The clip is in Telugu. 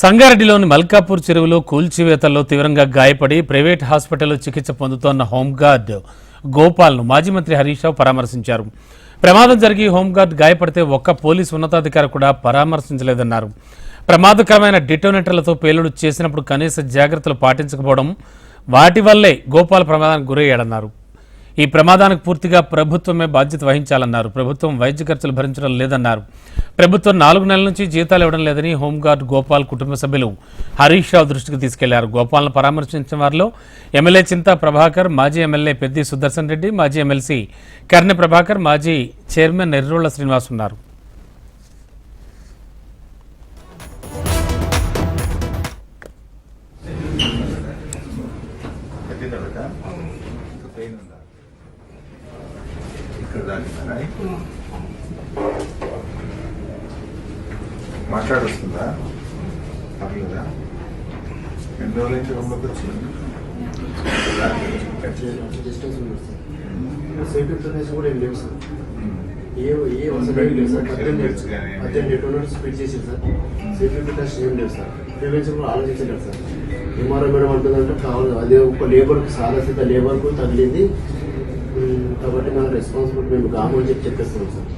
సంగారెడ్డిలోని మల్కాపూర్ చెరువులో కూల్చివేతల్లో తీవ్రంగా గాయపడి ప్రైవేట్ హాస్పిటల్లో చికిత్స పొందుతోన్న హోంగార్డ్ గోపాల్ను మాజీ మంత్రి హరీష్ రావు పరామర్శించారు. ప్రమాదం జరిగి హోంగార్డ్ గాయపడితే ఒక్క పోలీసు ఉన్నతాధికారి కూడా పరామర్శించలేదన్నారు. ప్రమాదకరమైన డిటోనేటర్లతో పేలుడు చేసినప్పుడు కనీస జాగ్రత్తలు పాటించకపోవడం వాటి వల్లే గోపాల్ ప్రమాదానికి గురయ్యాడన్నారు. ఈ ప్రమాదానికి పూర్తిగా ప్రభుత్వమే బాధ్యత వహించాలన్నారు. ప్రభుత్వం వైద్య ఖర్చులు భరించడం లేదన్నారు. ప్రభుత్వం నాలుగు నెలల నుంచి జీతాలు ఇవ్వడం లేదని హోంగార్డ్ గోపాల్ కుటుంబ సభ్యులు హరీష్ రావు దృష్టికి తీసుకెళ్ళారు. గోపాల్ను పరామర్శించిన వారిలో ఎమ్మెల్యే చింతా ప్రభాకర్ మాజీ ఎమ్మెల్యే పెద్ది సుదర్శన్ రెడ్డి మాజీ ఎమ్మెల్సీ కర్ణ ప్రభాకర్ మాజీ చైర్మన్ నెర్రోళ్ళ శ్రీనివాస్ ఉన్నారు. ఉందా ఇక్కడ మాట్లాడొస్తుందా పర్లేదా? ఎన్ని రోజుల నుంచి రూమ్లోకి వచ్చింది? కూడా ఏం లేవు సార్. ఏ ఏ వసతి సార్. స్పీడ్ చేసింది సార్. సేఫ్టీ ఏం లేవు సార్. ప్రివెన్షన్ కూడా ఆలోచించలేదు సార్. ఎంఆర్ఓ మేడం అంటుందంటే కావాలి. అదే ఒక లేబర్కి సారసిత లేబర్కు తగిలింది. కాబట్టి మన రెస్పాన్సిబిలిటీ మేము కాము అని చెప్పి చెప్పేస్తున్నాం సార్.